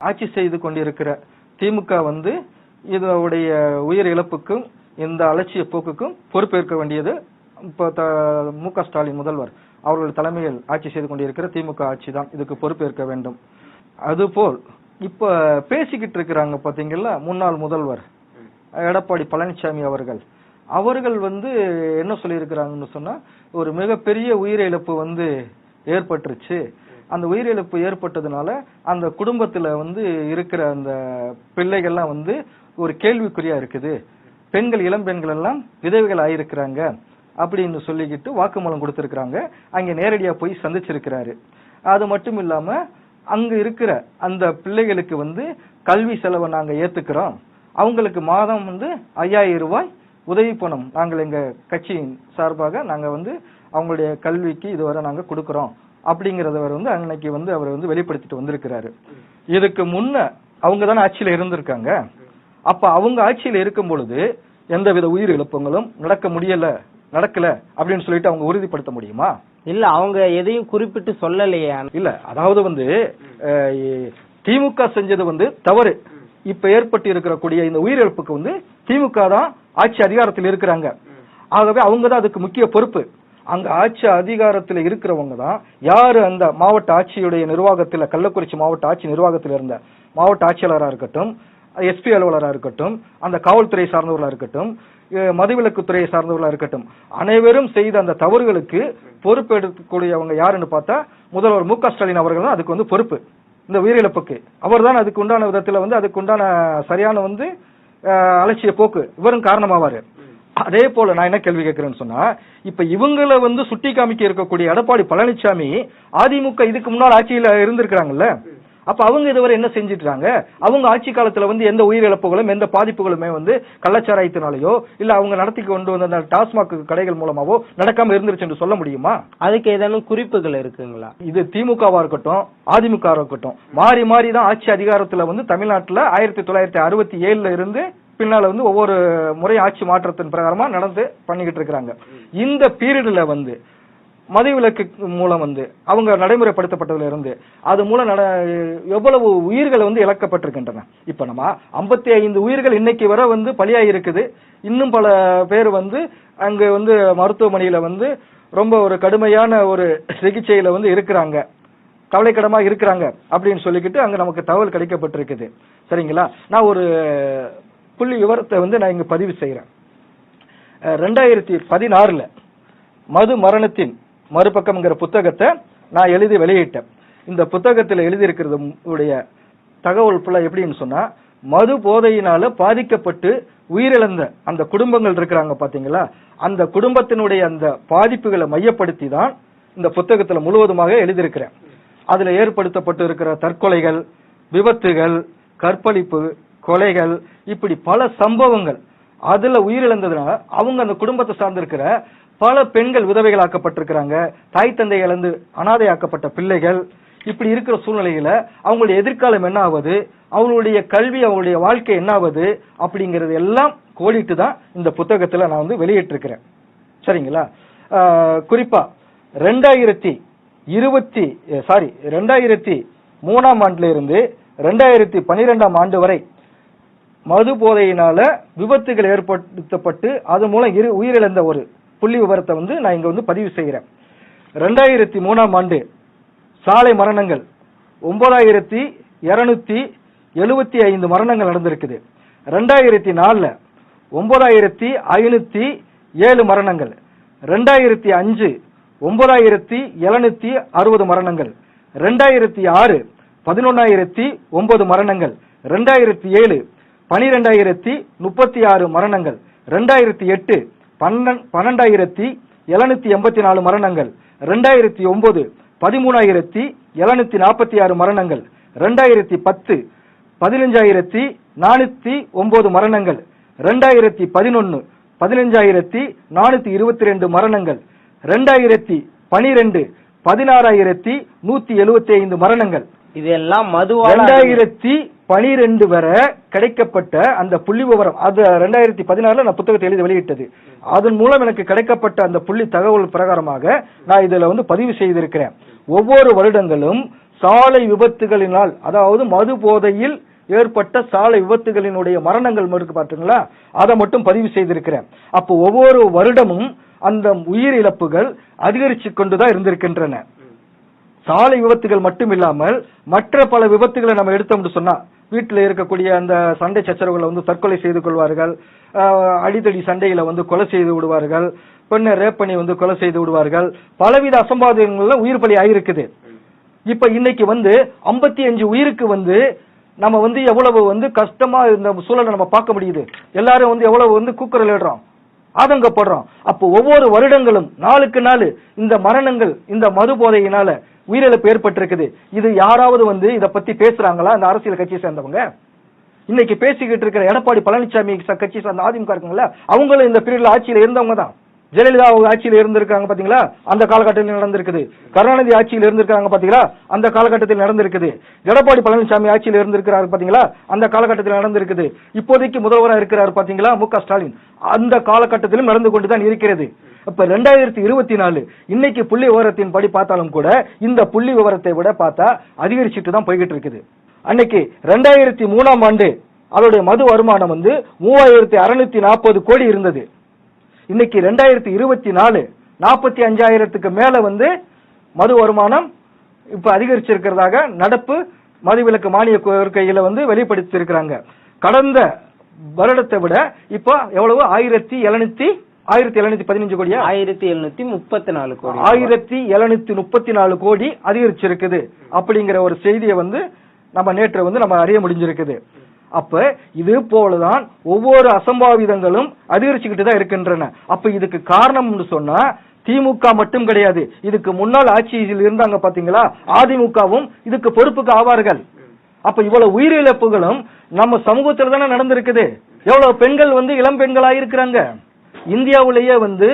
ஆட்சி செய்து கொண்டிருக்கிற திமுக வந்து இதோடைய உயிர் இழப்புக்கும் இந்த அலட்சிய போக்குக்கும் பொறுப்பேற்க வேண்டியது இப்போ த- மு க ஸ்டாலின் முதல்வர் அவர்கள் தலைமையில் ஆட்சி செய்து கொண்டிருக்கிற திமுக ஆட்சி தான். இதுக்கு பொறுப்பேற்க வேண்டும். அதுபோல் இப்ப பேசிக்கிட்டு இருக்கிறாங்க பாத்தீங்களா முன்னாள் முதல்வர் எடப்பாடி பழனிசாமி அவர்கள். அவர்கள் வந்து என்ன சொல்லியிருக்கிறாங்கன்னு சொன்னா ஒரு மிகப்பெரிய உயிரிழப்பு வந்து ஏற்பட்டுருச்சு. அந்த உயிரிழப்பு ஏற்பட்டதுனால அந்த குடும்பத்துல வந்து இருக்கிற அந்த பிள்ளைகள்லாம் வந்து ஒரு கேள்விக்குறியா இருக்குது. பெண்கள் இளம் பெண்கள் எல்லாம் விதவைகள் ஆயிருக்கிறாங்க அப்படின்னு சொல்லிக்கிட்டு வாக்குமூலம் கொடுத்திருக்கிறாங்க. அங்க நேரடியா போய் சந்திச்சிருக்கிறாரு. அது மட்டும் இல்லாம அங்க இருக்கிற அந்த பிள்ளைகளுக்கு வந்து கல்வி செலவை நாங்க ஏத்துக்கிறோம். அவங்களுக்கு மாதம் வந்து ஐயாயிரம் ரூபாய் உதவி பணம் நாங்கள் எங்க கட்சியின் சார்பாக நாங்க வந்து அவங்களுடைய கல்விக்கு இதுவரை நாங்க கொடுக்கறோம். அப்படிங்கறத அவர் வந்து அன்னைக்கு வந்து அவர் வந்து வெளிப்படுத்திட்டு வந்திருக்கிறாரு. இதுக்கு முன்ன அவங்க தானே ஆட்சியில இருந்திருக்காங்க. அப்ப அவங்க ஆட்சியில இருக்கும் பொழுது எந்தவித உயிர் இழப்புகளும் நடக்க முடியல நடக்கல அப்படின்னு சொல்லிட்டு அவங்க உறுதிப்படுத்த முடியுமா? இல்ல அவங்க எதையும் குறிப்பிட்டு சொல்லலையே. இல்ல அதாவது வந்து திமுக செஞ்சது வந்து தவறு. இப்ப ஏற்பட்டு இருக்கக்கூடிய இந்த உயிரிழப்புக்கு வந்து திமுக தான் ஆட்சி அதிகாரத்தில் இருக்கிறாங்க. ஆகவே அவங்க தான் அதுக்கு முக்கிய பொறுப்பு. அங்க ஆட்சி அதிகாரத்தில் இருக்கிறவங்க தான். யாரு அந்த மாவட்ட ஆட்சியுடைய நிர்வாகத்துல கள்ளக்குறிச்சி மாவட்ட ஆட்சி நிர்வாகத்தில் இருந்த மாவட்ட ஆட்சியாளராக இருக்கட்டும் எஸ்பி அலுவலராக இருக்கட்டும் அந்த காவல்துறை சார்ந்தவர்களாக இருக்கட்டும் மதுவிலக்கு மதுவிலக்குத்துறையை சார்ந்தவர்களாக இருக்கட்டும் அனைவரும் செய்த அந்த தவறுகளுக்கு பொறுப்பெடுக்கக்கூடியவங்க யாருன்னு பார்த்தா முதல்வர் மு க ஸ்டாலின் அவர்கள் தான் அதுக்கு வந்து பொறுப்பு. இந்த உயிரிழப்புக்கு. அவர் தான் அதுக்கு உண்டான விதத்தில் வந்து அதுக்கு உண்டான சரியான வந்து அலட்சிய போக்கு. இவரும் காரணமாவாரு. அதே போல நான் என்ன கேள்வி கேட்கிறேன்னு சொன்னா இப்ப இவங்கள வந்து சுட்டி காமிக்க இருக்கக்கூடிய எடப்பாடி பழனிசாமி அதிமுக இதுக்கு முன்னால் ஆட்சியில இருந்திருக்கிறாங்கல்ல? அப்ப அவங்க இதுவரை என்ன செஞ்சிட்டாங்க அவங்க ஆட்சி காலத்துல வந்து எந்த உயிரிழப்புகளும் எந்த பாதிப்புகளுமே வந்து கள்ளச்சாராயத்தினாலேயோ இல்ல அவங்க நடத்தி கொண்டு வந்த அந்த டாஸ்மாக் கடைகள் மூலமாவோ நடக்காம இருந்துருச்சு என்று சொல்ல முடியுமா? அதுக்கு ஏதேனும் குறிப்புகள் இருக்குங்களா? இது திமுகவா இருக்கட்டும் அதிமுக இருக்கட்டும் மாறி மாறி தான் ஆட்சி அதிகாரத்துல வந்து தமிழ்நாட்டுல ஆயிரத்தி தொள்ளாயிரத்தி அறுபத்தி ஏழுல இருந்து பின்னால வந்து ஒவ்வொரு முறை ஆட்சி மாற்றத்தின் பிரகாரமா நடந்து பண்ணிக்கிட்டு இருக்கிறாங்க. இந்த பீரியட்ல வந்து மதுவிலக்கு மூலம் வந்து அவங்க நடைமுறைப்படுத்தப்பட்டதுல இருந்து அது மூலம் நட எவ்வளவு உயிர்கள் வந்து இழக்கப்பட்டிருக்கின்றன. இப்ப நம்ம ஐம்பத்தி ஐந்து உயிர்கள் இன்னைக்கு வரை வந்து பலியாகி இருக்குது இன்னும் பல பேர் வந்து அங்க வந்து மருத்துவமனையில வந்து ரொம்ப ஒரு கடுமையான ஒரு சிகிச்சையில வந்து இருக்கிறாங்க. கவலைக்கிடமாக இருக்கிறாங்க அப்படின்னு சொல்லிக்கிட்டு அங்க நமக்கு தகவல் கிடைக்கப்பட்டிருக்குது. சரிங்களா? நான் ஒரு புள்ளி விவரத்தை வந்து நான் இங்க பதிவு செய்யறேன் ரெண்டாயிரத்தி பதினாறுல மது மரணத்தின் மறுபக்கம்ங்கிற புத்தகத்தை நான் எழுதி வெளியிட்டேன். இந்த புத்தகத்தில் எழுதியிருக்கிறது உடைய தகவல் ஃபுல்லாக எப்படின்னு சொன்னால் மது போதையினால பாதிக்கப்பட்டு உயிரிழந்த அந்த குடும்பங்கள் இருக்கிறாங்க பார்த்தீங்களா அந்த குடும்பத்தினுடைய அந்த பாதிப்புகளை மையப்படுத்தி தான் இந்த புத்தகத்தில் முழுவதுமாக எழுதியிருக்கிறேன். அதில் ஏற்படுத்தப்பட்டு இருக்கிற தற்கொலைகள் விபத்துகள் கற்பழிப்பு கொலைகள் இப்படி பல சம்பவங்கள். அதுல உயிரிழந்ததுனால அவங்க அந்த குடும்பத்தை சார்ந்திருக்கிற பல பெண்கள் உதவிகளாக்கப்பட்டிருக்கிறாங்க தாய் தந்தை இழந்து அனாதையாக்கப்பட்ட பிள்ளைகள். இப்படி இருக்கிற சூழ்நிலையில அவங்களுடைய எதிர்காலம் என்ன ஆகுது அவங்களுடைய கல்வி அவங்களுடைய வாழ்க்கை என்ன ஆகுது அப்படிங்கறது எல்லாம் கோடிட்டு தான் இந்த புத்தகத்துல நான் வந்து வெளியிட்டிருக்கிறேன். சரிங்களா? குறிப்பா ரெண்டாயிரத்தி இருபத்தி சாரி ரெண்டாயிரத்தி மூணாம் ஆண்டுல இருந்து ரெண்டாயிரத்தி பனிரெண்டாம் ஆண்டு வரை மது போதையினால விபத்துகள் ஏற்படுத்தப்பட்டு அது மூலம் இரு உயிரிழந்த ஒரு புள்ளி விவரத்தை வந்து நான் இங்க வந்து பதிவு செய்கிறேன் ரெண்டாயிரத்தி மூணாம் ஆண்டு சாலை மரணங்கள். ஒன்பதாயிரத்தி இருநூத்தி எழுபத்தி ஐந்து மரணங்கள் நடந்திருக்குது. ரெண்டாயிரத்தி நாலில் ஒன்பதாயிரத்தி ஐநூத்தி ஏழு மரணங்கள். ரெண்டாயிரத்தி அஞ்சு ஒன்பதாயிரத்தி எழுநூத்தி அறுபது மரணங்கள். ரெண்டாயிரத்தி ஆறு பதினொன்னாயிரத்தி ஒன்பது மரணங்கள். ரெண்டாயிரத்தி ஏழு பனிரெண்டாயிரத்தி முப்பத்தி ஆறு மரணங்கள். ரெண்டாயிரத்தி எட்டு பன்னெண் பன்னெண்டாயிரத்தி எழுநூத்தி எண்பத்தி நாலு மரணங்கள். ரெண்டாயிரத்தி ஒன்பது பதிமூணாயிரத்தி எழுநூத்தி நாற்பத்தி ஆறு மரணங்கள். ரெண்டாயிரத்தி பத்து பதினஞ்சாயிரத்தி நானூத்தி ஒன்பது மரணங்கள். ரெண்டாயிரத்தி பதினொன்னு பதினஞ்சாயிரத்தி நானூத்தி இருபத்தி ரெண்டு மரணங்கள். ரெண்டாயிரத்தி பனிரெண்டு பதினாறாயிரத்தி நூத்தி எழுபத்தி ஐந்து மரணங்கள். இதெல்லாம் மதுவால ரெண்டாயிரத்தி பனிரெண்டு வரை கிடைக்கப்பட்ட அந்த புள்ளி விவரம் அது ரெண்டாயிரத்தி பதினாறுல நான் புத்தகத்தை எழுதி வெளியிட்டது. அதன் மூலம் எனக்கு கிடைக்கப்பட்ட அந்த புள்ளி தகவல் பிரகாரமாக நான் இதுல வந்து பதிவு செய்திருக்கிறேன். ஒவ்வொரு வருடங்களும் சாலை விபத்துகளினால் அதாவது மது போதையில் ஏற்பட்ட சாலை விபத்துகளினுடைய மரணங்கள் இருக்கு பாத்தீங்களா அதை மட்டும் பதிவு செய்திருக்கிறேன். அப்போ ஒவ்வொரு வருடமும் அந்த உயிரிழப்புகள் அதிகரிச்சு கொண்டுதான் இருந்திருக்கின்றன. சாலை விபத்துகள் மட்டும் இல்லாமல் மற்ற பல விபத்துகளை நம்ம எடுத்தோம்னு சொன்னா வீட்டில் இருக்கக்கூடிய அந்த சண்டை சச்சரவுகளை வந்து தற்கொலை செய்து கொள்வார்கள். அடித்தடி அடிதடி வந்து கொலை செய்து விடுவார்கள். பெண்ணை ரேப் பண்ணி வந்து கொலை செய்து விடுவார்கள். பலவித அசம்பாவிதங்கள்ல உயிர் பலி ஆயிருக்குது. இப்ப இன்னைக்கு வந்து 55 அஞ்சு உயிருக்கு வந்து நம்ம வந்து எவ்வளவு வந்து கஷ்டமா இந்த சூழலை நம்ம பார்க்க முடியுது. எல்லாரும் வந்து எவ்வளவு வந்து கூக்குரல் இடுறோம் ஆதங்கப்படுறோம். அப்போ ஒவ்வொரு வருடங்களும் நாளுக்கு நாள் இந்த மரணங்கள் இந்த மது போதையினால உயிரிழப்பு ஏற்பட்டிருக்குது. இது யாராவது வந்து இதை பத்தி பேசுறாங்களா? இந்த அரசியல் கட்சியை சேர்ந்தவங்க. இன்னைக்கு பேசிக்கிட்டு இருக்கிற எடப்பாடி பழனிசாமி கட்சி சார்ந்த அதிமுக இருக்குங்களா அவங்களும் இந்த பீரியட்ல ஆட்சியில் இருந்தவங்க தான். ஜெயலலிதா அவங்க ஆட்சியில் இருந்திருக்காங்க பாத்தீங்களா? அந்த காலகட்டத்தில் நடந்திருக்குது. கருணாநிதி ஆட்சியில் இருந்திருக்காங்க பாத்தீங்களா? அந்த காலகட்டத்தில் நடந்திருக்குது. எடப்பாடி பழனிசாமி ஆட்சியில் இருந்திருக்கிறாரு பாத்தீங்களா? அந்த காலகட்டத்தில் நடந்திருக்குது. இப்போதைக்கு முதல்வராக இருக்கிறார் பாத்தீங்களா? மு ஸ்டாலின். அந்த காலகட்டத்திலும் நடந்து கொண்டுதான் இருக்கிறது. அப்ப ரெண்டாயிரத்தி இருபத்தி நாலு இன்னைக்கு புள்ளி விவரத்தின் படி பார்த்தாலும் கூட இந்த புள்ளி விவரத்தை விட பார்த்தா அதிகரிச்சுட்டு தான் போய்கிட்டு இருக்குது. அன்னைக்கு ரெண்டாயிரத்தி மூணாம் ஆண்டு அதோடைய மது வருமானம் வந்து மூவாயிரத்தி அறுநூத்தி நாற்பது கோடி இருந்தது. இன்னைக்கு ரெண்டாயிரத்தி இருபத்தி நாலு நாற்பத்தி அஞ்சாயிரத்துக்கு மேல வந்து மது வருமானம் இப்ப அதிகரிச்சிருக்கிறதாக நடப்பு மதுவிலக்கு மானிய கோரிக்கையில வந்து வெளிப்படுத்தியிருக்கிறாங்க. கடந்த வருடத்தை விட இப்போ எவ்வளவு? ஆயிரத்தி எழுநூத்தி ஆயிரத்தி எழுநூத்தி பதினஞ்சு கோடியா? ஆயிரத்தி எழுநூத்தி முப்பத்தி நாலு கோடி. ஆயிரத்தி எழுநூத்தி முப்பத்தி நாலு கோடி அதிகரிச்சிருக்குது. அப்படிங்கிற ஒரு செய்தியை வந்து நம்ம நேற்று வந்து நம்ம அறிய முடிஞ்சிருக்குது. அப்ப இது போலதான் ஒவ்வொரு அசம்பாவிதங்களும் அதிகரிச்சுக்கிட்டு தான் இருக்கின்றன. அப்ப இதுக்கு காரணம்னு சொன்னா திமுக மட்டும் கிடையாது. இதுக்கு முன்னாள் ஆட்சியில் இருந்தாங்க பாத்தீங்களா? அதிமுகவும் இதுக்கு பொறுப்புக்கு ஆவார்கள். அப்ப இவ்வளவு உயிரிழப்புகளும் நம்ம சமூகத்துல தானே நடந்திருக்குது. எவ்வளவு பெண்கள் வந்து இளம் பெண்களா இருக்கிறாங்க இந்தியாவிலேயே வந்து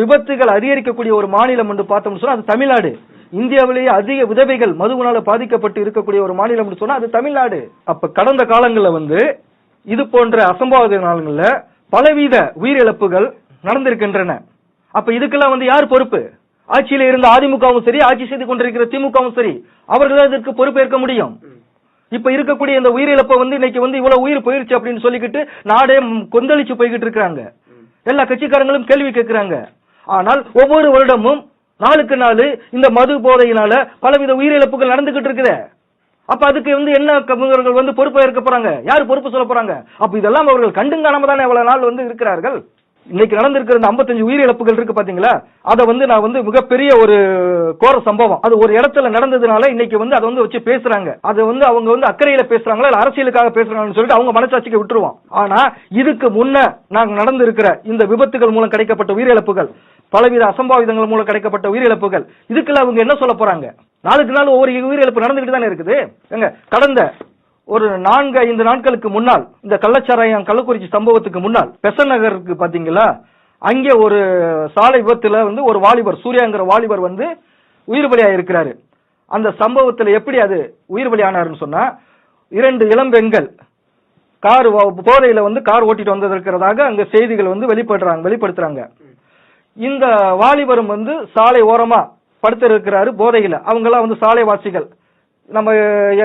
விபத்துகள் அதிகரிக்கக்கூடிய ஒரு மாநிலம் என்று பார்த்தோம்னு சொன்னா அது தமிழ்நாடு. இந்தியாவிலேயே அதிக விதவைகள் மதுவினால பாதிக்கப்பட்டு இருக்கக்கூடிய ஒரு மாநிலம் என்று சொன்னா அது தமிழ்நாடு. அப்ப கடந்த காலங்களில் வந்து இது போன்ற அசம்பாவித காலங்களில் பலவித உயிரிழப்புகள் நடந்திருக்கின்றன. அப்ப இதுக்கெல்லாம் வந்து யார் பொறுப்பு? ஆட்சியில இருந்த அதிமுகவும் சரி ஆட்சி செய்து கொண்டிருக்கிற திமுகவும் சரி அவர்கள் இதற்கு பொறுப்பேற்க முடியும். இப்ப இருக்கக்கூடிய இந்த உயிரிழப்பை வந்து இன்னைக்கு வந்து இவ்வளவு உயிர் போயிருச்சு அப்படின்னு சொல்லிக்கிட்டு நாடே கொந்தளிச்சு போய்கிட்டு இருக்காங்க எல்லா கட்சிக்காரங்களும் கேள்வி கேட்கிறாங்க. ஆனால் ஒவ்வொரு வருடமும் நாளுக்கு நாள் இந்த மது போதையினால பலவித உயிரிழப்புகள் நடந்துகிட்டு இருக்குதே. அப்ப அதுக்கு வந்து என்ன வந்து பொறுப்பு ஏற்க போறாங்க? யார் பொறுப்பு சொல்ல போறாங்க? அப்ப இதெல்லாம் அவர்கள் கண்டுங்காணாம தானே எவ்வளவு நாள் வந்து இருக்கிறார்கள்? இன்னைக்கு நடந்திருக்கிற இந்த 55 உயிரிழப்புகள் இருக்கு பாத்தீங்களா? அதை வந்து நான் வந்து மிகப்பெரிய ஒரு கோர சம்பவம். அது ஒரு இடத்துல நடந்ததுனால இன்னைக்கு வந்து அதை வந்து வச்சு பேசுறாங்க. அது வந்து அவங்க வந்து அக்கறையில பேசுறாங்களா இல்ல அரசியலுக்காக பேசுறாங்கன்னு சொல்லிட்டு அவங்க மனசாட்சிக்கு விட்டுருவோம். ஆனா இதுக்கு முன்ன நாங்க நடந்திருக்கிற இந்த விபத்துகள் மூலம் கிடைக்கப்பட்ட உயிரிழப்புகள் பலவித அசம்பாவிதங்கள் மூலம் கிடைக்கப்பட்ட உயிரிழப்புகள் இதுக்கெல்லாம் அவங்க என்ன சொல்ல போறாங்க? நாளுக்கு நாள் ஒவ்வொரு உயிரிழப்பு நடந்துகிட்டு தானே இருக்குது? கடந்த ஒரு நான்கு ஐந்து நாட்களுக்கு முன்னால் இந்த கள்ளச்சாராயம் கள்ளக்குறிச்சி சம்பவத்துக்கு முன்னால் பெசன் நகருக்கு பாத்தீங்களா அங்கே ஒரு சாலை விபத்துல வந்து ஒரு வாலிபர் சூர்யாங்கிற வாலிபர் வந்து உயிர் பலியா இருக்கிறாரு. அந்த சம்பவத்துல எப்படி அது உயிர் பலியானாருன்னு சொன்னா இரண்டு இளம் பெண்கள் கார் போதையில வந்து கார் ஓட்டிட்டு வந்திருக்கிறதாக அங்க செய்திகள் வந்து வெளிப்படுறாங்க வெளிப்படுத்துறாங்க. இந்த வாலிபரும் வந்து சாலை ஓரமா படுத்திருக்கிறாரு போதையில. அவங்கெல்லாம் வந்து சாலைவாசிகள். நம்ம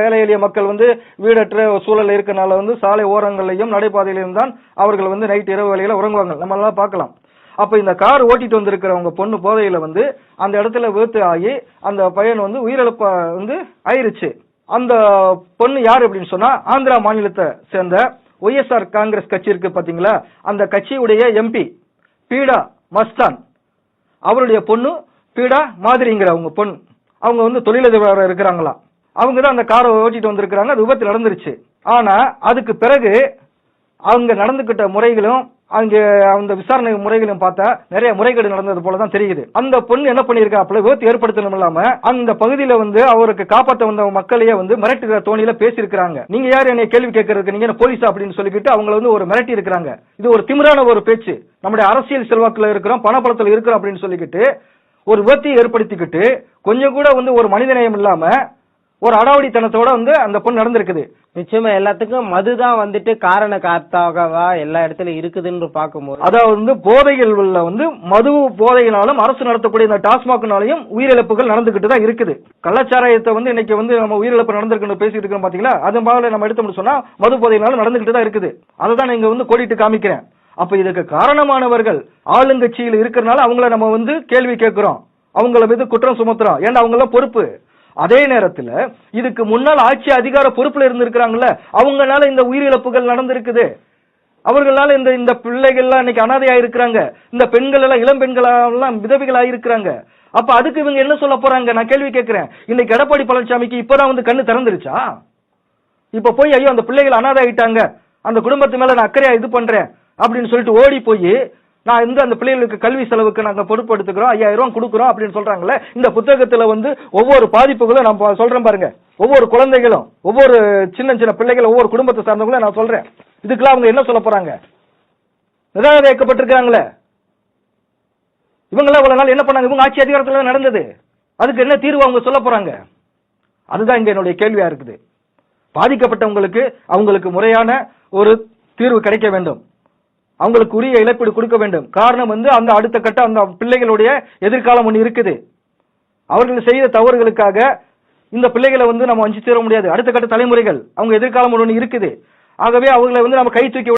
ஏழை எளிய மக்கள் வந்து வீடற்ற சூழல் இருக்கனால வந்து சாலை ஓரங்களையும் நடைபாதையிலையும் தான் அவர்கள் வந்து நைட் இரவு வேலையில உறங்குவாங்க. நம்ம எல்லாம் பார்க்கலாம். அப்ப இந்த கார் ஓட்டிட்டு வந்திருக்கிறவங்க பொண்ணு போதையில வந்து அந்த இடத்துல விபத்து ஆகி அந்த பையன் வந்து உயிரிழப்ப வந்து ஆயிருச்சு. அந்த பொண்ணு யார் அப்படின்னு சொன்னா ஆந்திரா மாநிலத்தை சேர்ந்த ஒய்எஸ்ஆர் காங்கிரஸ் கட்சி இருக்கு பாத்தீங்களா? அந்த கட்சியுடைய எம்பி பீடா மஸ்தான். அவருடைய பொண்ணு பீடா மாதிரிங்கிற அவங்க பொண்ணு. அவங்க வந்து தொழிலதிபராக இருக்கிறாங்களாம் அவங்க தான் அந்த காரை ஓட்டிட்டு வந்திருக்கிறாங்க. அது விபத்து நடந்துருச்சு. ஆனால் அதுக்கு பிறகு அவங்க நடந்துக்கிட்ட முறைகளும் அங்கே அந்த விசாரணை முறைகளும் பார்த்தா நிறைய முறைகேடு நடந்தது போல தான் தெரியுது. அந்த பொண்ணு என்ன பண்ணிருக்காப்புல விபத்து ஏற்படுத்தணும் இல்லாம அந்த பகுதியில வந்து அவருக்கு காப்பாற்ற வந்த மக்களையே வந்து மிரட்டுகிற தோணியில பேசியிருக்கிறாங்க. நீங்க யார் என்னை கேள்வி கேட்கறதுக்கு? நீங்க என்ன போலீஸ் அப்படின்னு சொல்லிக்கிட்டு அவங்கள வந்து ஒரு மிரட்டி இருக்கிறாங்க. இது ஒரு திமிரான ஒரு பேச்சு. நம்முடைய அரசியல் செல்வாக்குல இருக்கிறோம் பணப்பழத்தில் இருக்கிறோம் அப்படின்னு சொல்லிக்கிட்டு ஒரு விபத்தை ஏற்படுத்திக்கிட்டு கொஞ்சம் கூட வந்து ஒரு மனிதநேயம் இல்லாம ஒரு அடாவடித்தனத்தோட வந்து அந்த பொண்ணு நடந்திருக்குது. நிச்சயமா எல்லாத்துக்கும் மதுதான் வந்துட்டு காரண காத்தாகவா எல்லா இடத்துலயும் இருக்குதுன்னு பார்க்கும்போது. அதாவது வந்து போதைகள் வந்து மது போதையினாலும் அரசு நடத்தக்கூடிய இந்த டாஸ்மாக்னாலையும் உயிரிழப்புகள் நடந்துகிட்டு தான் இருக்குது. கள்ளச்சாராயத்தை வந்து இன்னைக்கு வந்து நம்ம உயிரிழப்பு நடந்திருக்குன்னு பேசிட்டு இருக்கோம் பாத்தீங்களா? அது மாதிரி நம்ம எடுத்தோம்னு சொன்னா மது போதையினாலும் நடந்துகிட்டு தான் இருக்குது. அதை தான் இங்க வந்து கோடிட்டு காமிக்கிறேன். அப்ப இதுக்கு காரணமானவர்கள் ஆளுங்கட்சியில் இருக்கிறனால அவங்கள நம்ம வந்து கேள்வி கேட்கிறோம். அவங்கள மீது குற்றம் சுமத்துறோம். ஏன்னா அவங்க பொறுப்பு? அதே நேரத்தில் இதுக்கு முன்னால் ஆட்சி அதிகார பொறுப்பில் இருந்திருக்கிறாங்கல்ல அவங்களால இந்த உயிரிழப்புகள் நடந்திருக்குது. அவர்களால் இந்த இந்த பிள்ளைகள்லாம் இன்னைக்கு அனாதையாக இருக்கிறாங்க இந்த பெண்கள் எல்லாம் இளம் பெண்களெல்லாம் விதவிகளாக இருக்கிறாங்க ஆயிருக்கிறாங்க அப்ப அதுக்கு இவங்க என்ன சொல்ல போறாங்க? நான் கேள்வி கேட்கிறேன். இன்னைக்கு எடப்பாடி பழனிசாமிக்கு இப்பதான் வந்து கண்ணு திறந்துருச்சா? இப்ப போய் ஐயோ அந்த பிள்ளைகள் அனாதை ஆயிட்டாங்க அந்த குடும்பத்து மேல நான் அக்கறையா இது பண்றேன் அப்படின்னு சொல்லிட்டு ஓடி போய் நான் வந்து அந்த பிள்ளைகளுக்கு கல்வி செலவுக்கு நாங்க பொறுப்படுத்துக்கிறோம் ஐயாயிரம் ரூபாய் கொடுக்குறோம் அப்படின்னு சொல்றாங்கல்ல இந்த புத்தகத்துல வந்து ஒவ்வொரு பாதிப்புகளும் நான் சொல்றேன் பாருங்க. ஒவ்வொரு குழந்தைகளும் ஒவ்வொரு சின்ன சின்ன பிள்ளைகள் ஒவ்வொரு குடும்பத்தை சார்ந்தவங்களும் நான் சொல்றேன். இதுக்கெல்லாம் அவங்க என்ன சொல்ல போறாங்க? நிராகரிக்கப்பட்டிருக்காங்களே இவங்கெல்லாம் இவ்வளவு நாள் என்ன பண்ணாங்க? இவங்க ஆட்சி அதிகாரத்தில் நடந்தது. அதுக்கு என்ன தீர்வு அவங்க சொல்ல போறாங்க? அதுதான் இங்க என்னுடைய கேள்வியா இருக்குது. பாதிக்கப்பட்டவங்களுக்கு அவங்களுக்கு முறையான ஒரு தீர்வு கிடைக்க வேண்டும். அவங்களுக்கு உரிய இழப்பீடு கொடுக்க வேண்டும். காரணம் வந்து அந்த அடுத்த கட்ட அந்த பிள்ளைகளுடைய எதிர்காலம் ஒன்று இருக்குது. அவர்கள் செய்த தவறுகளுக்காக இந்த பிள்ளைகளை வந்து நம்ம வஞ்சி தீர முடியாது. அடுத்த கட்ட தலைமுறைகள் அவங்க எதிர்காலம் ஒன்று இருக்குது. ஆகவே அவங்களை வந்து நம்ம கை தூக்கி